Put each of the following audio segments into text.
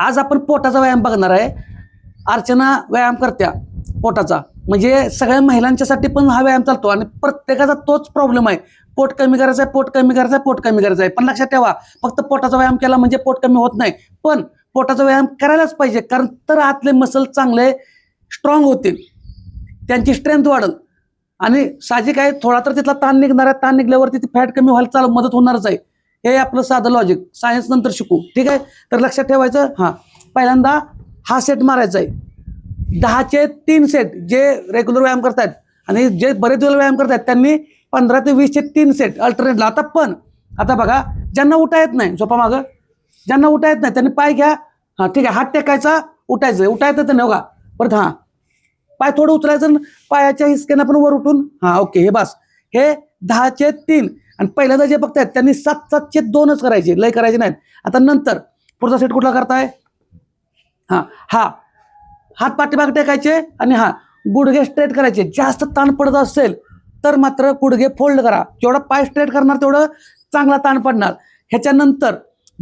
आज आपण पोटाचा व्यायाम बघणार आहे. अर्चना व्यायाम करत्या पोटाचा. म्हणजे सगळ्या महिलांच्यासाठी पण हा व्यायाम चालतो आणि प्रत्येकाचा तोच प्रॉब्लेम आहे. पोट कमी करायचं आहे पोट कमी करायचं आहे पोट कमी करायचं आहे. पण लक्षात ठेवा फक्त पोटाचा व्यायाम केला म्हणजे पोट कमी होत नाही. पण पोटाचा व्यायाम करायलाच पाहिजे कारण तर आतले मसल चांगले स्ट्रॉंग होतील. त्यांची स्ट्रेंथ वाढल. आणि साहजिक आहे थोडा तर तिथला ताण निघणार आहे. ताण निघल्यावरती ती फॅट कमी व्हायला चालू मदत होणारच आहे. हे आपलं साधं लॉजिक सायन्स नंतर शिकू. ठीक आहे? तर लक्षात ठेवायचं? हां. पहिल्यांदा हा सेट मारायचा आहे. दहाचे तीन सेट जे रेग्युलर व्यायाम करतात आणि जे बरेच दिवस व्यायाम करतात त्यांनी पंधरा ते वीसचे तीन सेट अल्टरनेटला आता पण आता बघा ज्यांना उठा येत नाही झोपा मागं. ज्यांना उठा येत नाही त्यांनी पाय घ्या. हां ठीक आहे. हात टेकायचा उठायचं उठायचं त्यांनी नाही बघा. परत हां. पाय थोडं उचलायचं आणि पायाच्या हिसक्यानं पण वर उठून हां ओके हे बस. हे दहाचे तीन. आणि पहिल्यांदा जे बघतायत त्यांनी सात सातचे दोनच करायचे. लय करायचे नाहीत. आता नंतर पुढचा सेट कुठला करताय? हां हा. हात पाठीमाग टेकायचे आणि हा गुडघे स्ट्रेट करायचे. जास्त ताण पडत असेल तर मात्र गुडघे फोल्ड करा. जेवढा पाय स्ट्रेट करणार तेवढं चांगला ताण पडणार. ह्याच्यानंतर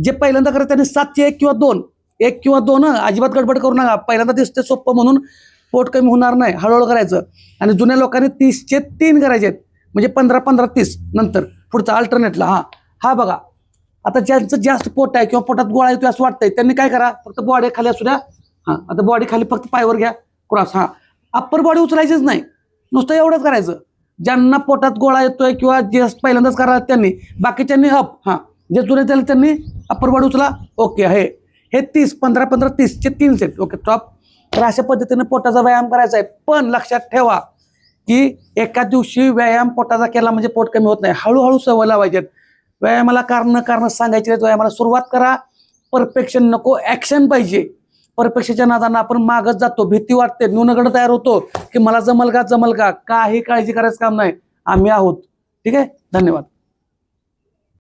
जे पहिल्यांदा करत त्यांनी सातशे एक किंवा दोन. एक किंवा दोन अजिबात गडबड करू नका. पहिल्यांदा दिसते सोपं म्हणून पोट कमी होणार नाही. हळूहळू करायचं. आणि जुन्या लोकांनी तीसचे तीन करायचे आहेत म्हणजे पंधरा पंधरा तीस नंतर. पुढचा अल्टरनेटला हा. हा बघा. आता ज्यांचं जास्त पोट आहे किंवा पोटात गोळा येतो असं वाटतंय त्यांनी काय करा फक्त बॉडी खाली असू द्या. हां आता बॉडी खाली फक्त पायवर घ्या. क्रॉस हां. अप्पर बॉडी उचलायचीच नाही. नुसतं एवढंच करायचं. ज्यांना पोटात गोळा येतोय किंवा जे पहिल्यांदाच करा त्यांनी बाकीच्यांनी अप हां. जे जुने त्याला त्यांनी अप्पर बॉडी उचला ओके हे. हे तीस पंधरा पंधरा तीसचे तीन सेट ओके टॉप तर अशा पद्धतीने पोटाचा व्यायाम करायचा आहे. पण लक्षात ठेवा की एका दिवशी व्यायाम पोटाचा केला म्हणजे पोट कमी होत नाही. हळूहळू सवय लावायच्यात व्यायामाला कारण कारण सांगायचे व्यायामाला सुरुवात करा. परफेक्शन नको ॲक्शन पाहिजे. परफेक्शनच्या नादानं आपण मागत जातो. भीती वाटते न्यूनगड तयार होतो की मला जमल का जमल का? काही काळजी करायचं काम नाही. आम्ही आहोत. ठीक आहे? धन्यवाद.